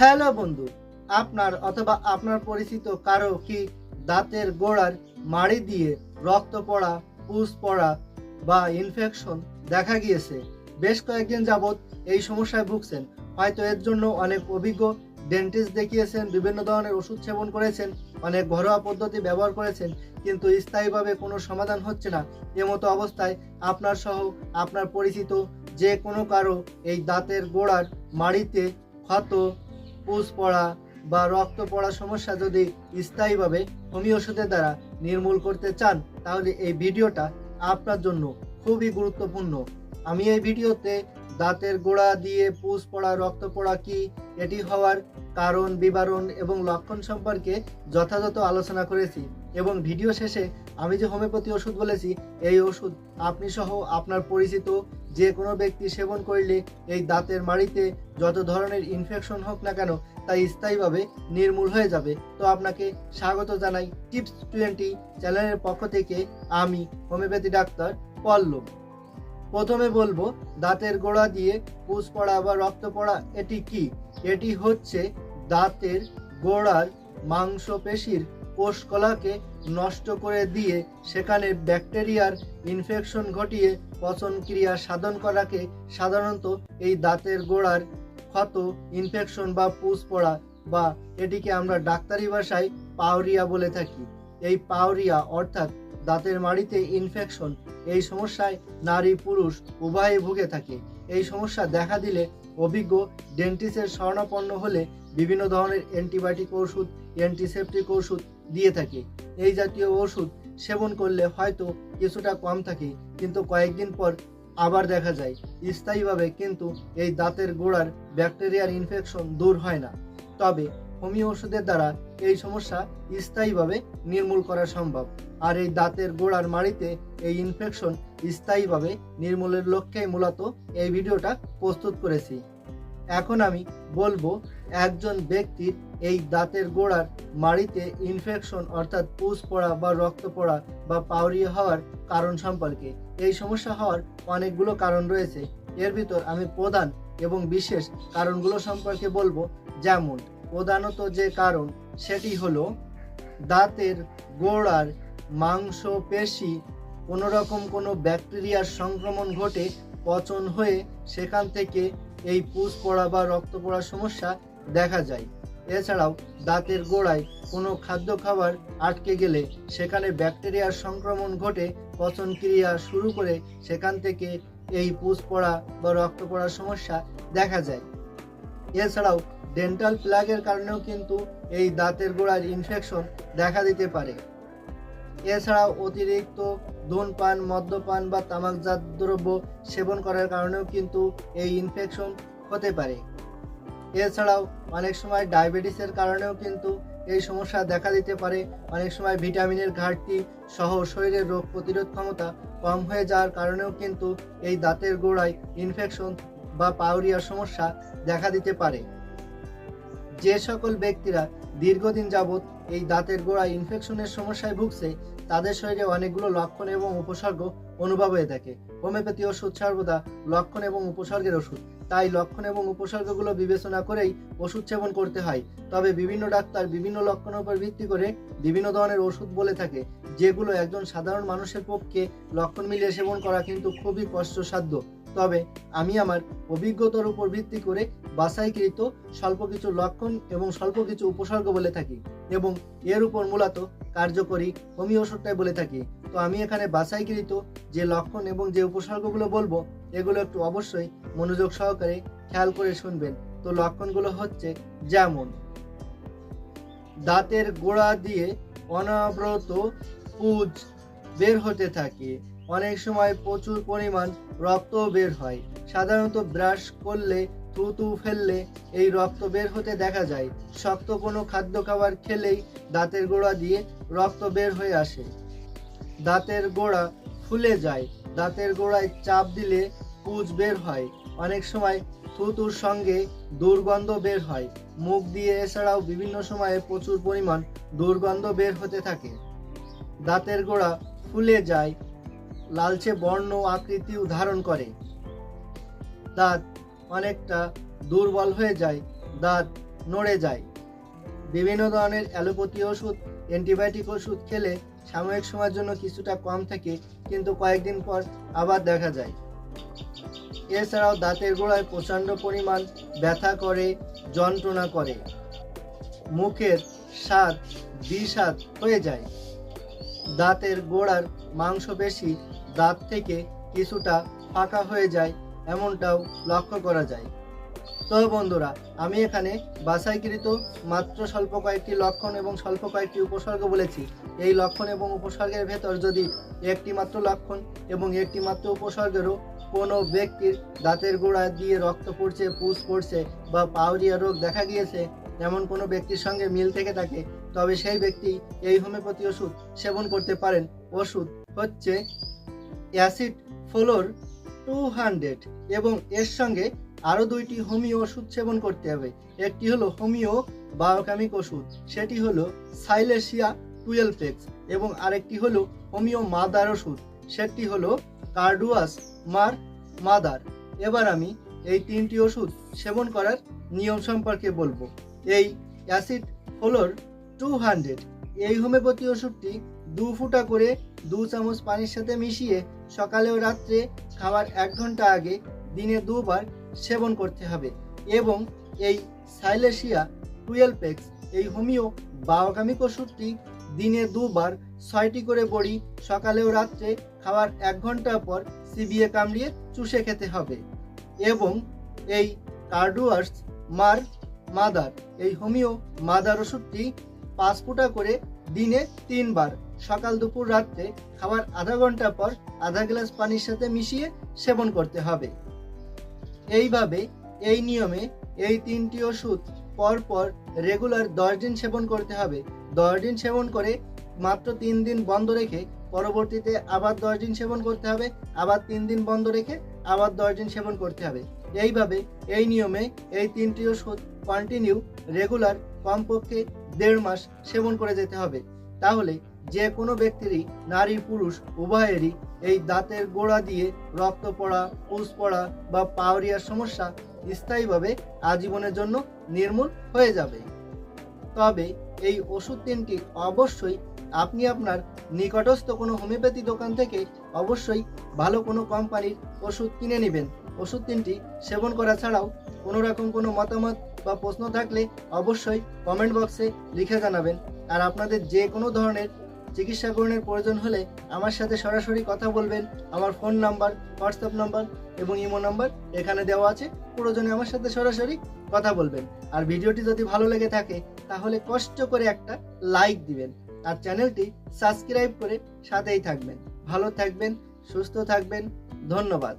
Hello বন্ধু, আপনার অথবা আপনার পরিচিত কারও কি দাঁতের গোড়ার মাড়ি দিয়ে রক্ত পড়া, পুষ পড়া বা ইনফেকশন দেখা গিয়েছে? বেশ কয়েকদিন যাবৎ এই সমস্যায় ভুগছেন। হয়তো এর জন্য অনেক অভিজ্ঞ ডেন্টিস্ট দেখিয়েছেন, বিভিন্ন ধরনের ওষুধ সেবন করেছেন, অনেক ঘরোয়া পদ্ধতি ব্যবহার করেছেন, কিন্তু স্থায়ীভাবে কোনো সমাধান হচ্ছে না। এমতো অবস্থায় আপনার সহ আপনার পরিচিত যে কোনো কারও এই দাঁতের গোড়ার মাড়িতে ক্ষত পুষ পড়া বা রক্ত পড়া সমস্যা যদি স্থায়ীভাবে হোমি ওষুধের দ্বারা নির্মূল করতে চান, তাহলে এই ভিডিওটা আপনার জন্য খুবই গুরুত্বপূর্ণ। আমি এই ভিডিওতে দাঁতের গোড়া দিয়ে পুষ পড়া, রক্ত পড়া কি, এটি হওয়ার কারণ, বিবরণ এবং লক্ষণ সম্পর্কে যথাযথ আলোচনা করেছি এবং ভিডিও শেষে আমি যে হোমিওপ্যাথি ওষুধ বলেছি, এই ওষুধ আপনি সহ আপনার পরিচিত যে কোনো ব্যক্তি সেবন করলে এই দাঁতের মাড়িতে যত ধরনের ইনফেকশন হোক না কেন তা স্থায়ীভাবে নির্মূল হয়ে যাবে। তো আপনাকে স্বাগত জানাই টিপস টোয়েন্টি চ্যানেলের পক্ষ থেকে আমি হোমিওপ্যাথি ডাক্তার পল্লব। প্রথমে বলব, দাঁতের গোড়া দিয়ে পুষ পড়া বা রক্ত পড়া, এটি কি? এটি হচ্ছে দাঁতের গোড়ার মাংসপেশির কোষকলাকে নষ্ট করে দিয়ে সেখানে ব্যাকটেরিয়ার ইনফেকশন ঘটিয়ে পচন ক্রিয়া সাধন করাকে সাধারণত এই দাঁতের গোড়ার ক্ষত, ইনফেকশন বা পুষ পড়া বা এটিকে আমরা ডাক্তারি ভাষায় পাউরিয়া বলে থাকি। এই পাউরিয়া অর্থাৎ দাঁতের মাড়িতে ইনফেকশন, এই সমস্যায় নারী পুরুষ উভয়ে ভুগে থাকে। এই সমস্যা দেখা দিলে অভিজ্ঞ ডেন্টিস্টের শরণাপন্ন হলে বিভিন্ন ধরনের অ্যান্টিবায়োটিক ওষুধ, অ্যান্টিসেপটিক ওষুধ দিয়ে থাকে। এই জাতীয় ওষুধ সেবন করলে হয়তো কিছুটা কম থাকে, কিন্তু কয়েকদিন পর আবার দেখা যায়। স্থায়ীভাবে কিন্তু এই দাঁতের গোড়ার ব্যাকটেরিয়ার ইনফেকশন দূর হয় না। তবে হোমিও ওষুধের দ্বারা এই সমস্যা স্থায়ীভাবে নির্মূল করা সম্ভব। আর এই দাঁতের গোড়ার মাড়িতে এই ইনফেকশন স্থায়ীভাবে নির্মূলের লক্ষ্যে মূলত এই ভিডিওটা প্রস্তুত করেছি। এখন আমি বলব একজন ব্যক্তির এই দাঁতের গোড়ার মাড়িতে ইনফেকশন অর্থাৎ পুষ পড়া বা রক্ত পড়া বা পাউরিয়া হওয়ার কারণ সম্পর্কে। এই সমস্যা হওয়ার অনেকগুলো কারণ রয়েছে। এর ভিতর আমি প্রধান এবং বিশেষ কারণগুলো সম্পর্কে বলব। যেমন, প্রধানত যে কারণ সেটি হলো দাঁতের গোড়ার মাংস, পেশি কোনো রকম কোনো ব্যাকটেরিয়ার সংক্রমণ ঘটে, পচন হয়ে সেখান থেকে এই পুষ পড়া বা রক্ত পড়ার সমস্যা দেখা যায়। এছাড়াও দাঁতের গোড়ায় কোনো খাদ্য খাবার আটকে গেলে সেখানে ব্যাকটেরিয়ার সংক্রমণ ঘটে, পচন ক্রিয়া শুরু করে সেখান থেকে এই পুষ পড়া বা রক্ত পড়ার সমস্যা দেখা যায়। এছাড়াও ডেন্টাল প্লাগের কারণেও কিন্তু এই দাঁতের গোড়ার ইনফেকশন দেখা দিতে পারে। এছাড়াও অতিরিক্ত ধূমপান, মদ্যপান বা তামাকজাত দ্রব্য সেবন করার কারণেও কিন্তু এই ইনফেকশন হতে পারে। এছাড়াও অনেক সময় ডায়াবেটিসের কারণেও কিন্তু এই সমস্যা দেখা দিতে পারে। অনেক সময় ভিটামিনের ঘাটতি সহ শরীরের রোগ প্রতিরোধ ক্ষমতা কম হয়ে যাওয়ার কারণেও কিন্তু এই দাঁতের গোড়ায় ইনফেকশন বা পাউরিয়ার সমস্যা দেখা দিতে পারে। যে সকল ব্যক্তিরা দীর্ঘদিন যাবৎ এই দাঁতের গোড়া ইনফেকশনের সমস্যায় ভুগছে, তাদের শরীরে অনেকগুলো লক্ষণ এবং উপসর্গ অনুভব হয়ে থাকে। হোমিওপ্যাথি ওষুধ সর্বদা লক্ষণ এবং উপসর্গের ওষুধ। তাই লক্ষণ এবং উপসর্গগুলো বিবেচনা করেই ওষুধ সেবন করতে হয়। তবে বিভিন্ন ডাক্তার বিভিন্ন লক্ষণের উপর ভিত্তি করে বিভিন্ন ধরনের ওষুধ বলে থাকে, যেগুলো একজন সাধারণ মানুষের পক্ষে লক্ষণ মিলিয়ে সেবন করা কিন্তু খুবই কষ্টসাধ্য। তবে আমি আমার অভিজ্ঞতার উপর ভিত্তি করে বাছাইকৃত স্বল্প কিছু লক্ষণ এবং স্বল্প কিছু উপসর্গ বলে থাকি এবং এর উপর মূলত কার্যকরী হোমিও ওষুধটাই বলে থাকি। তো আমি এখানে বাছাইকৃত যে লক্ষণ এবং যে উপসর্গগুলো বলব, এগুলো একটু অবশ্যই মনোযোগ সহকারে খেয়াল করে শুনবেন। তো লক্ষণগুলো হচ্ছে যেমন, দাঁতের গোড়া দিয়ে অনাব্রত পুজ বের হতে থাকে অনেক সময় প্রচুর পরিমাণ রক্ত বের হয়। সাধারণত ব্রাশ করলে, থুতু ফেললে এই রক্ত বের হতে দেখা যায়। শক্ত কোনো খাদ্য খাবার খেলেই দাঁতের গোড়া দিয়ে রক্ত বের হয়ে আসে। দাঁতের গোড়া ফুলে যায়। দাঁতের গোড়ায় চাপ দিলে পুজ বের হয়। অনেক সময় থুতুর সঙ্গে দুর্গন্ধ বের হয়। মুখ দিয়ে এছাড়াও বিভিন্ন সময়ে প্রচুর পরিমাণ দুর্গন্ধ বের হতে থাকে। দাঁতের গোড়া ফুলে যায়। লালচে বর্ণ আকৃতি ধারণ করে। দাঁত অনেকটা দুর্বল হয়ে যায়, দাঁত নড়ে যায়। বিভিন্ন ধরনের অ্যালোপ্যাথি ওষুধ, অ্যান্টিবায়োটিক ওষুধ খেলে সাময়িক সময়ের জন্য কিছুটা কম থাকে, কিন্তু কয়েকদিন পর আবার দেখা যায়। এছাড়াও দাঁতের গোড়ায় প্রচণ্ড পরিমাণ ব্যথা করে, যন্ত্রণা করে। মুখের স্বাদ বিষাদ হয়ে যায়। দাঁতের গোড়ার মাংসপেশি দাঁত থেকে কিছুটা ফাঁকা হয়ে যায়, এমনটাও লক্ষ্য করা যায়। তো বন্ধুরা, আমি এখানে বাছাইকৃত মাত্র স্বল্প কয়েকটি লক্ষণ এবং স্বল্প কয়েকটি উপসর্গ বলেছি। এই লক্ষণ এবং উপসর্গের ভেতর যদি একটি মাত্র লক্ষণ এবং একটি মাত্র উপসর্গেরও কোনো ব্যক্তির দাঁতের গোড়া দিয়ে রক্ত পড়ছে, পুষ পড়ছে বা পাউরিয়া রোগ দেখা গিয়েছে, এমন কোনো ব্যক্তির সঙ্গে মিল থেকে থাকে, তবে সেই ব্যক্তি এই হোমিওপ্যাথি ওষুধ সেবন করতে পারেন। ওষুধ হচ্ছে অ্যাসিড ফ্লোর টু হান্ড্রেড এবং এর সঙ্গে আরও দুইটি হোমিও ওষুধ সেবন করতে হবে। একটি হলো হোমিও বায়োকেমিক ওষুধ, সেটি হলো সাইলেশিয়া টুয়েলভ এক্স এবং আরেকটি হলো হোমিও মাদার ওষুধ, সেটি হলো কার্ডুয়াস মার মাদার। এবার আমি এই তিনটি ওষুধ সেবন করার নিয়ম সম্পর্কে বলব। এই অ্যাসিড ফ্লোর টু হান্ড্রেড এই হোমিওপ্যাথি ওষুধটি দু ফুটা করে দু চামচ পানির সাথে মিশিয়ে সকালে ও রাত্রে খাওয়ার এক ঘণ্টা আগে দিনে দুবার সেবন করতে হবে এবং এই সাইলেশিয়া টুয়েলভ এক্স এই হোমিও বায়োকামিক ওষুধটি দিনে দুবার ছয়টি করে বড়ি সকালে ও রাত্রে খাওয়ার এক ঘণ্টা পর চিবিয়ে কামড়িয়ে চুষে খেতে হবে এবং এই কার্ডুয়ার্স মার মাদার, এই হোমিও মাদার ওষুধটি পাঁচ ফুটা করে দিনে তিনবার সকাল দুপুর রাত্রে খাবার আধা ঘণ্টা পর আধা গ্লাস পানির সাথে মিশিয়ে সেবন করতে হবে। এইভাবে এই নিয়মে এই তিনটি ওষুধ পর পর রেগুলার দশ দিন সেবন করতে হবে। দশ দিন সেবন করে মাত্র তিন দিন বন্ধ রেখে পরবর্তীতে আবার দশ দিন সেবন করতে হবে, আবার তিন দিন বন্ধ রেখে আবার দশ দিন সেবন করতে হবে। এইভাবে এই নিয়মে এই তিনটি ওষুধ কন্টিনিউ রেগুলার কমপক্ষে দেড় মাস সেবন করে যেতে হবে। তাহলে যে কোনো ব্যক্তিরই, নারী, পুরুষ, উভয়েরই এই দাঁতের গোড়া দিয়ে রক্ত পড়া পুষ পড়া বা পাওরিয়ার সমস্যা স্থায়ীভাবে আজীবনের জন্য নির্মূল হয়ে যাবে। তবে এই ওষুধ তিনটি অবশ্যই আপনি আপনার নিকটস্থ কোনো হোমিওপ্যাথি দোকান থেকে অবশ্যই ভালো কোনো কোম্পানির ওষুধ কিনে নেবেন। ওষুধ তিনটি সেবন করা ছাড়াও কোনো রকম কোনো মতামত বা প্রশ্ন থাকলে অবশ্যই কমেন্ট বক্সে লিখে জানাবেন। আর আপনাদের যে কোনো ধরনের চিকিৎসা গ্রহণের প্রয়োজন হলে আমার সাথে সরাসরি কথা বলবেন। আমার ফোন নাম্বার, হোয়াটসঅ্যাপ নাম্বার এবং ইমো নাম্বার এখানে দেওয়া আছে। প্রয়োজনে আমার সাথে সরাসরি কথা বলবেন। আর ভিডিওটি যদি ভালো লেগে থাকে, তাহলে কষ্ট করে একটা লাইক দিবেন। আর চ্যানেলটি সাবস্ক্রাইব করে সাথেই থাকবেন। ভালো থাকবেন, সুস্থ থাকবেন। ধন্যবাদ।